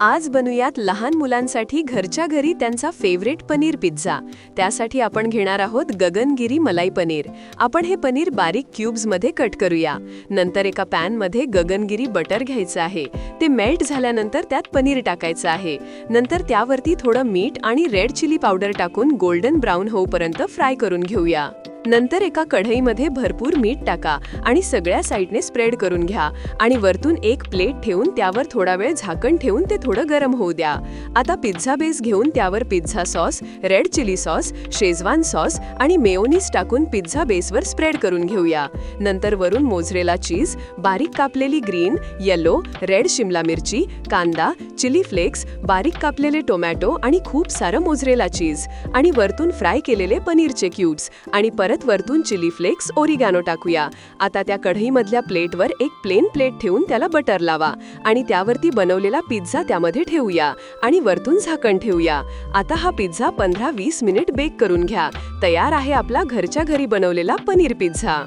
आज बनूयात लहान मुलांसाठी घरच्या घरी त्यांचा फेवरेट पनीर पिझ्झा त्यासाठी आपण घेणार आहोत गगनगिरी मलाई पनीर. आपण हे पनीर बारीक क्यूब्समध्ये कट करूया. नंतर एका पॅनमध्ये गगनगिरी बटर घ्यायचं आहे. ते मेल्ट झाल्यानंतर त्यात पनीर टाकायचं आहे. नंतर त्यावरती थोडं मीठ आणि रेड चिली पावडर टाकून गोल्डन ब्राऊन होऊपर्यंत फ्राय करून घेऊया. नंतर एका कढईमध्ये भरपूर मीठ टाका आणि सगळ्या साईडने स्प्रेड करून घ्या आणि वरतून एक प्लेट ठेवून त्यावर थोडा वेळ झाकण ठेवून ते थोडं गरम होऊ द्या. आता पिझ्झा बेस घेऊन त्यावर pizza sauce red chilli sauce schezwan sauce आणि मेयोनीज टाकून पिझ्झा बेसवर स्प्रेड करून घेऊया. नंतर वरून मोझरेला चीज बारीक कापलेली ग्रीन येलो रेड शिमला मिरची कांदा चिली फ्लेक्स बारीक कापलेले टोमॅटो आणि खूप सारं मोझरेला चीज आणि वरतून फ्राय केलेले पनीरचे क्यूब्स आणि परत परत वरतून चिली फ्लेक्स ओरिगॅनो टाकूया. आता त्या कढईमधल्या प्लेटवर एक प्लेन प्लेट ठेवून त्याला बटर लावा आणि त्यावरती बनवलेला पिझ्झा त्यामध्ये ठेवूया आणि वरतून झाकण ठेवूया. आता हा पिझ्झा पंधरा वीस मिनिट बेक करून घ्या. तयार आहे आपला घरच्या घरी बनवलेला पनीर पिझ्झा.